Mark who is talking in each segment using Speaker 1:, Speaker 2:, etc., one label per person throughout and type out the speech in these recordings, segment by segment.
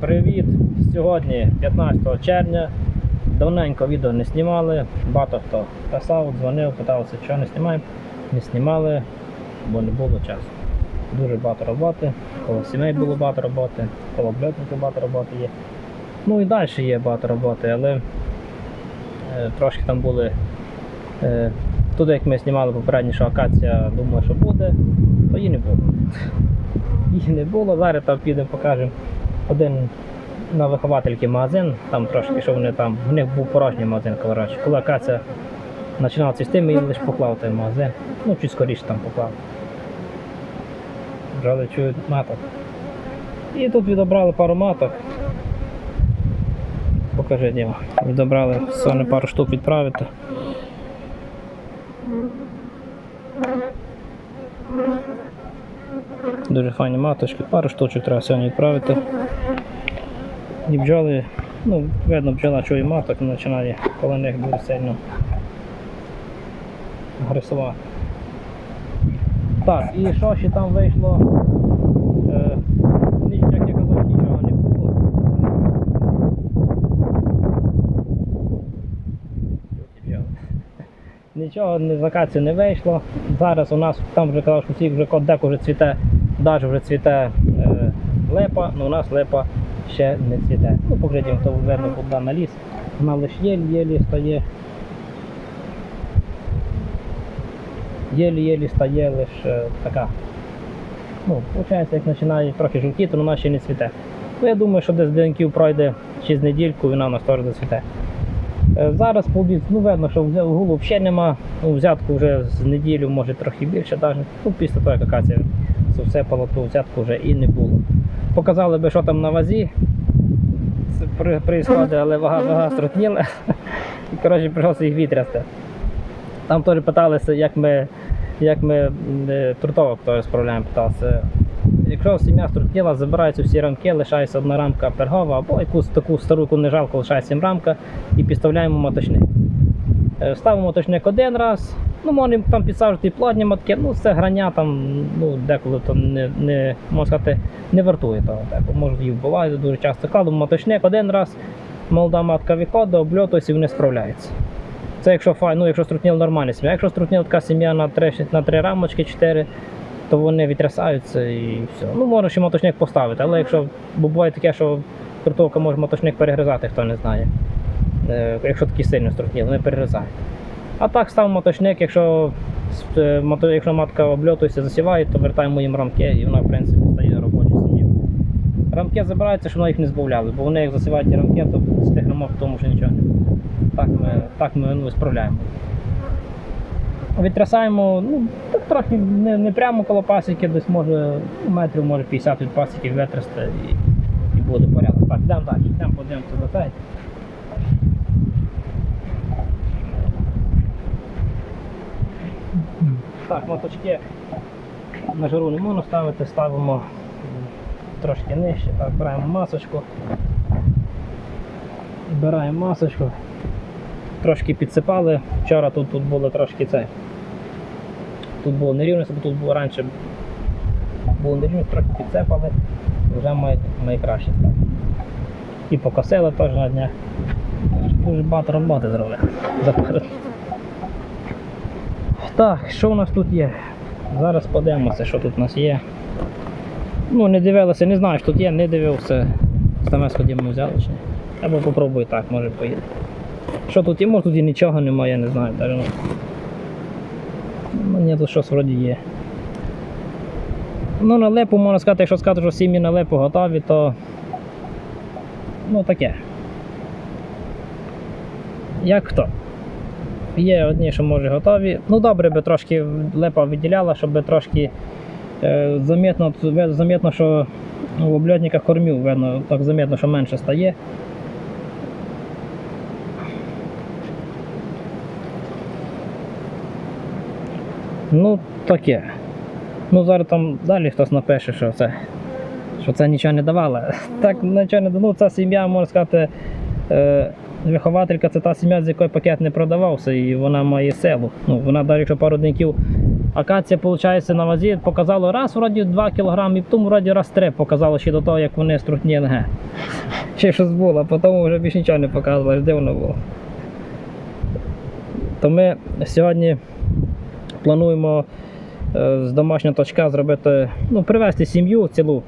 Speaker 1: Привіт! Сьогодні 15 червня. Давненько відео не знімали. Багато хто писав, дзвонив, питався, що не знімаємо. Не знімали, бо не було часу. Дуже багато роботи, коло сімей було багато роботи, коло блядників багато роботи є. Ну і далі є багато роботи, але е, трошки там були. Е, туди, як ми знімали попередню, що акація думала, що буде, то її не було їх не було. Зараз там підемо покажемо один на виховательки магазин, там трошки, що вони там, в них був порожній магазин, коротше. Коли акація починала цвісти, ми їм лише поклав той магазин. Ну, чуть скоріше там поклав. Бджоли чують маток. І тут відобрали пару маток. Покажи Діма. Відобрали сьогодні пару штук відправити. Дуже файні маточки, пару штучок треба сьогодні відправити. І бджоли, ну, видно, бджола чує маток, і починає коло них дуже сильно агресувати. Так, і що ще там вийшло? Е, як я казав, нічого не було. Нічого не з акації не вийшло. Зараз у нас там вже казав, що всіх вже кот деко вже цвіте, навіть вже цвіте е, липа, але у нас липа ще не цвіте. Ну, поглядімо, то видно буде на ліс. Вона лише єлі-єлі стає. Єлі-єлі стає лише така. Ну, виходить, як починає трохи жовтіти, то вона ще не цвіте. Ну, я думаю, що десь деньків пройде чи з недільку, вона у нас теж зацвіте. Е, Зараз по обід, ну видно, що гулу взагалі нема. Ну, взятку вже з неділю, може трохи більше навіть. Ну, після того, як акація це все то взятку вже і не було. Показали би, що там на вазі при, але вага, вага струтніла. І коротше прийшлося їх вітрясти. Там теж питалися, як ми, як ми е, трутовок справляємо, питалися. Якщо сім'я струтніла, забираються всі рамки, лишається одна рамка пергова або якусь таку стару жалко, лишається їм рамка і підставляємо моточник. Е, Ставимо моточник один раз, ну можемо там підсаджувати і плодні матки, ну це грання там, ну деколи то не, не можна сказати, не вартує того. Деколи може їх вбивають дуже часто. Кладемо моточник один раз, молода матка виходить, обльотується і вони справляються. Це якщо фай, ну, якщо струтніла нормальна сім'я. Якщо струтніла така сім'я на три, на три рамочки, чотири, то вони відтрясаються і все. Ну, можна ще моточник поставити, але якщо бо буває таке, що трутовка може моточник перегризати, хто не знає. Е, Якщо такі сильно струтніли, вони перегризають. А так став моточник, якщо, е, якщо матка обльотується, засіває, то вертаємо їм рамки і вона, в принципі, стає робочою сім'єю. Рамки забираються, щоб вона їх не збавляли, бо вони як засівають рамки, то з тих рамок тому що нічого не буде. Так ми, так ми ну, справляємо. Відтрясаємо, ну, так трохи не, не прямо коло пасіки, десь може метрів може 50 від пасіки витрясти і, і буде порядок. Так, йдемо далі, йдемо подивимося до цей. Так, моточки на жару не можна ставити, ставимо трошки нижче. Так, беремо масочку. Збираємо масочку. Трошки підсипали. Вчора тут, тут було трошки це. Тут було нерівність, бо тут було раніше було нерівність, трохи підсипали, вже має, має. І покосили теж на днях. Дуже багато роботи зробили. Так, що у нас тут є? Зараз подивимося, що тут у нас є. Ну, не дивилися, не знаю, що тут є, не дивився. Саме сходимо взяли чи. Або попробую так, може поїде. Що тут є? Може тут і нічого немає, я не знаю. Даже, ну, ні, тут щось вроді є. Ну, на липу можна сказати, якщо сказати, що сім'ї на липу готові, то ну таке. Як хто? Є одні, що може готові. Ну добре би трошки липа виділяла, щоб трошки е, замітно, замітно, що в обльотниках кормів, видно, так замітно, що менше стає. Ну, таке. Ну, зараз там далі хтось напише, що це, що це нічого не давало. Так нічого не дало. Ну, ця сім'я, можна сказати, вихователька це та сім'я, з якої пакет не продавався, і вона має силу. Ну, вона навіть якщо пару деньків акація, виходить, на вазі показало раз, вроді 2 кг, і потім вроді раз 3 показало ще до того, як вони струтніли. Ге. Ще щось було, а потім вже більше нічого не показувало, аж дивно було. То ми сьогодні плануємо е, з домашнього точка зробити, ну, привезти сім'ю цілу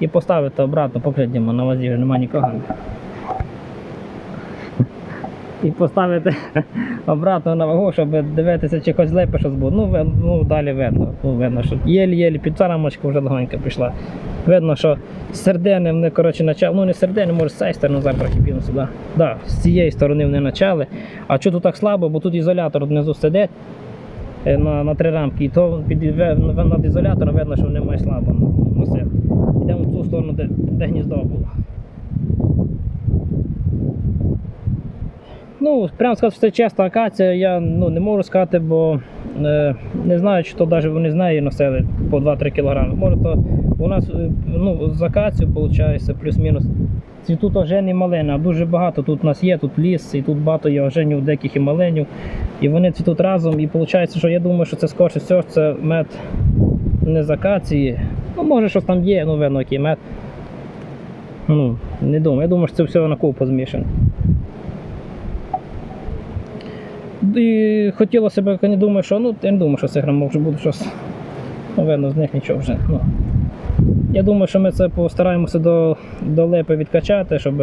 Speaker 1: і поставити обратно, покридімо на вазі, вже немає нікого. І поставити обратно на вагу, щоб дивитися, чи хоч липе щось буде. Ну, ну далі видно. Ну, видно, що єлі-єлі під рамочка вже легонька пішла. Видно, що сердини вони, коротше, почали. Ну не сердини, може з цієї сторони зараз трохи підемо сюди. Да, з цієї сторони вони почали. А чого тут так слабо, бо тут ізолятор внизу сидить е, на, на три рамки, і то під, над ізолятором видно, що мають слабо носити. Йдемо в ту сторону, де, де гніздо було. Ну, прямо сказати, що це чиста акація, я ну, не можу сказати, бо е, не знаю, чи то навіть вони з неї носили по 2-3 кг. Може, то у нас е, ну, з акацію, виходить, плюс-мінус. Цвітуть ожені і малини, а дуже багато тут у нас є, тут ліс, і тут багато є оженів, диких і маленів. І вони цвітуть разом. І виходить, що я думаю, що це скорше всього, це мед не з акації. Ну, може, щось там є, ну, видно, який мед. Ну, не думаю. Я думаю, що це все на купу змішано. І хотілося б, я не думаю, що ну, я не думаю, що це грам може буде щось. Ну, з них нічого вже. Ну. Я думаю, що ми це постараємося до, до липи відкачати, щоб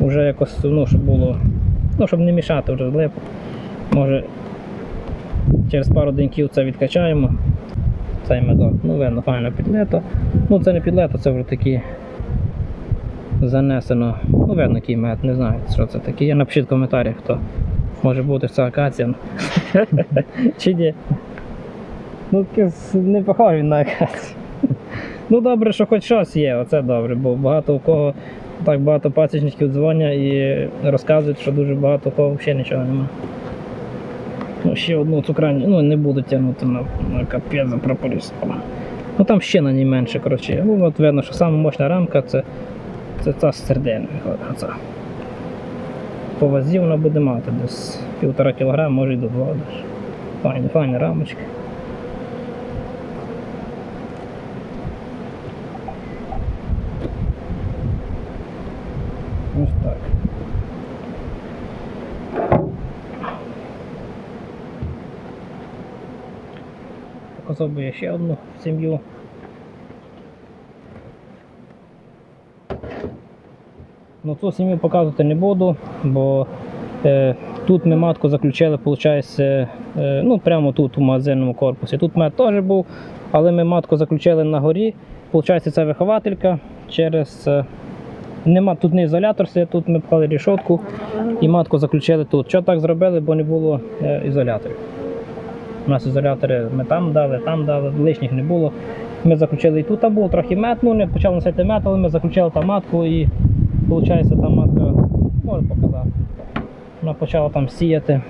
Speaker 1: вже якось, ну, щоб було. Ну, щоб не мішати вже липу. Може через пару деньків це відкачаємо. Цей медок. Ну, видно, файно під лето. Ну, це не під лето, це вже такі занесено. Ну, видно, який мед, не знаю, що це таке. Я напишіть в коментарях, хто може бути це акація. Чи ні? Ну, не похожий на акацію. Ну добре, що хоч щось є, оце добре, бо багато у кого так багато пасічників дзвонять і розказують, що дуже багато у кого взагалі нічого немає. Ну, ще одну цукрані, ну не буду тягнути на, на капець за. Ну там ще на ній менше, коротше. Ну от видно, що сама мощна рамка це, це ця сердина. По вазі вона буде мати десь півтора кілограма, може й до два. десь. Файні, файні рамочки. Ось так. Показав би я ще одну сім'ю. Ну цю сім'ю показувати не буду, бо е, тут ми матку заключили, виходить, е, ну прямо тут у магазинному корпусі. Тут мед теж був, але ми матку заключили на горі. Получається, це вихователька через. Е, Нема тут не ізолятор, тут ми пхали рішотку і матку заключили тут. Що так зробили, бо не було е, ізоляторів. У нас ізолятори ми там дали, там дали, лишніх не було. Ми заключили і тут там було трохи мед, ну не почали носити мед, але ми заключили там матку і виходить там матка, можу показати. Вона почала там сіяти.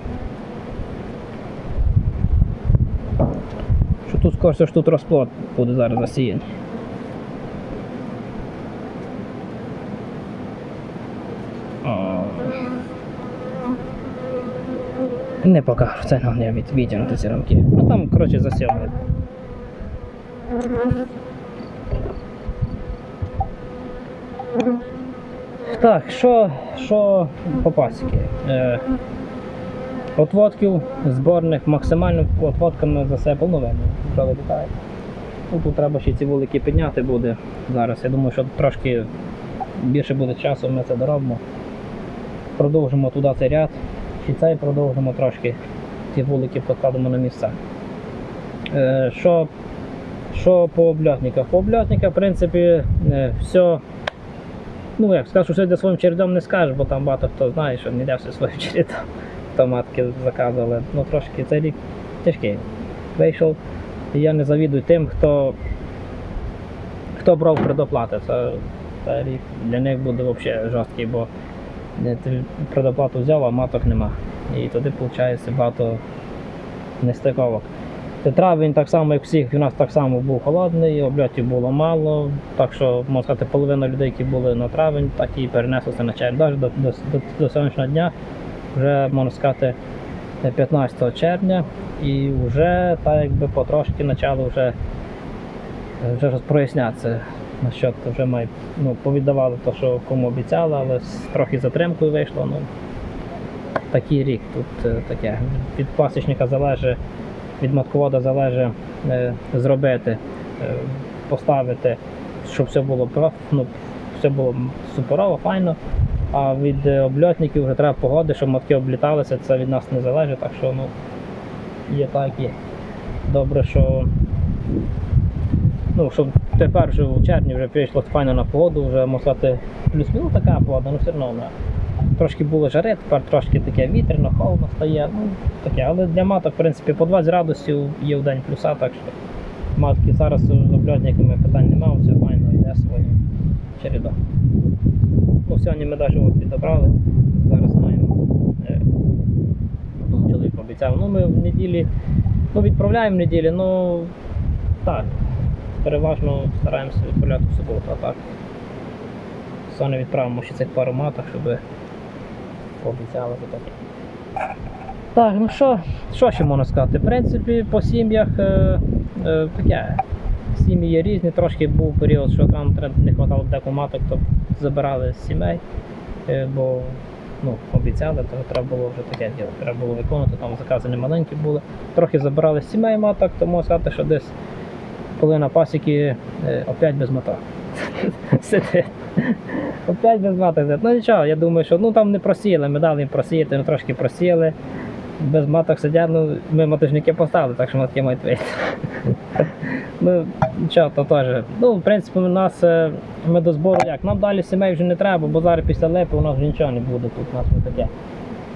Speaker 1: Що тут скоріше, що тут розплод буде зараз засіяний. Не покажу, це нам не від, відтягнути ці рамки. Ну там, коротше, засіяли. Так, що, що по пасіки? Е, отводків зборних максимально отводками засипав, літає. Ну, тут треба ще ці вулики підняти буде зараз. Я думаю, що трошки більше буде часу, ми це доробимо. Продовжимо туди цей ряд, і цей продовжимо трошки ці вулики покладемо на місця. Е, що, що по обльотниках? По обльотниках, в принципі, е, все. Ну, як скажу, що йде своїм чередом не скажеш, бо там багато хто знає, що не йде все своїм чередом. Томатки заказували. Ну трошки цей рік тяжкий вийшов. І я не завідую тим, хто, хто брав предоплати. Це, цей рік для них буде взагалі жорсткий, бо ти предоплату взяв, а маток нема. І тоді виходить багато нестиковок. Травень так само, як всіх, у нас так само був холодний, обльотів було мало, так що, можна сказати, половина людей, які були на травень, так і перенеслися на червень. Навіть до, до, до, до сьогоднішнього дня, вже можна сказати, 15 червня, і вже так якби потрошки почало вже, вже роз- прояснятися. Насчет вже ми ну, повіддавали те, що кому обіцяли, але з трохи затримкою вийшло. Ну, такий рік тут е, таке. Від пасічника залежить, від матковода залежить е, зробити, е, поставити, щоб все було ну, все було суперово, файно. А від е, обльотників вже треба погоди, щоб матки обліталися, це від нас не залежить, так що ну, є так і добре, що ну, щоб тепер вже в червні вже прийшло файно на погоду, вже можна плюс-мінус така погода, але все одно трошки було жари, тепер трошки таке вітряно, холодно стає. Ну, таке. Але для маток, в принципі, по 20 градусів є в день плюса, так що матки зараз з обльотниками питань немає, все файно йде своїм чередом. Ну, сьогодні ми навіть от підобрали, зараз маємо. е, ну, Чоловік обіцяв. Ну, ми в неділі ну, відправляємо в неділі, ну так. Переважно стараємося відправляти в суботу, а так. Сьогодні відправимо ще цих пару маток, щоб пообіцяли то таке. Так, ну що, що ще можна сказати? В принципі, по сім'ях е, е, таке. Сім'ї є різні, трошки був період, що там не вистачало деку маток, то забирали з сімей, е, бо ну, обіцяли, то треба було вже таке діло. Треба було виконувати, там закази не маленькі були. Трохи забирали з сімей маток, то можна сказати, що десь половина пасіки е, опять без маток. Сидить. Опять без маток сидить. Ну нічого, я думаю, що ну там не просіяли, ми дали їм просіяти, ну трошки просіяли. Без маток сидять, ну ми маточники поставили, так що матки мають вийти. ну, нічого, то теж. Ну, в принципі, у нас е, ми до збору як? Нам далі сімей вже не треба, бо зараз після липи у нас вже нічого не буде тут, у нас не таке.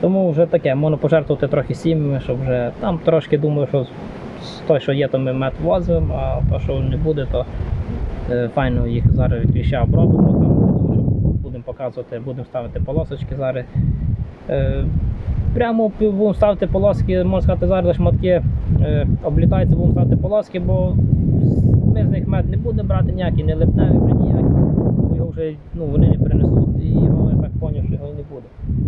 Speaker 1: Тому вже таке, можна пожертвувати трохи сім'ями, щоб вже там трошки думаю, що той, що є, то ми мед возимо, а то, що не буде, то е, файно їх зараз від кліща обробимо. Там, я думаю, що будемо показувати, будемо ставити полосочки зараз. Е, прямо будемо ставити полоски, можна сказати, зараз шматки е, облітаються, будемо ставити полоски, бо ми з них мед не будемо брати ніякий, не липневий вже ніякий, бо його вже ну, вони не принесуть і його, я так зрозумів, що його не буде.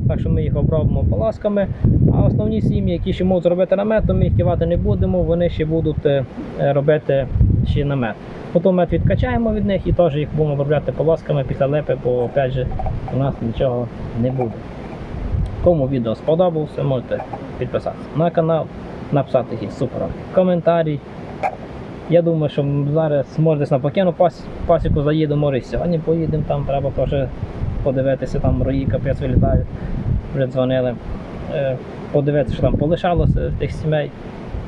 Speaker 1: Так що ми їх обробимо полосками, а основні сім'ї, які ще можуть зробити намет, то ми їх кивати не будемо, вони ще будуть е, робити ще намет. Потім мед відкачаємо від них і теж їх будемо обробляти полосками після липи, бо опять же у нас нічого не буде. Кому відео сподобалося, можете підписатися на канал, написати якийсь супер коментарі. Я думаю, що зараз може десь на покину пас, пасіку заїдемо, може сьогодні поїдемо, там треба теж подивитися, там рої капець вилітають, вже дзвонили. Е, Подивитися, що там полишалося тих сімей.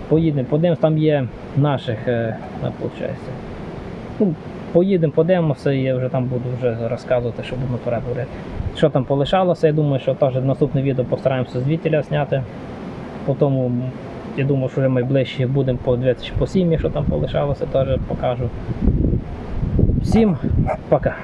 Speaker 1: Поїдемо, подивимося, там є наших, е, виходить. Ну, поїдемо, подивимося і я вже там буду вже розказувати, що будемо переговорити. Що там полишалося, я думаю, що теж наступне відео постараємося звідтіля зняти. Потім, я думаю, що вже найближче будемо подивитися по сім'ї, що там полишалося, теж покажу. Всім пока.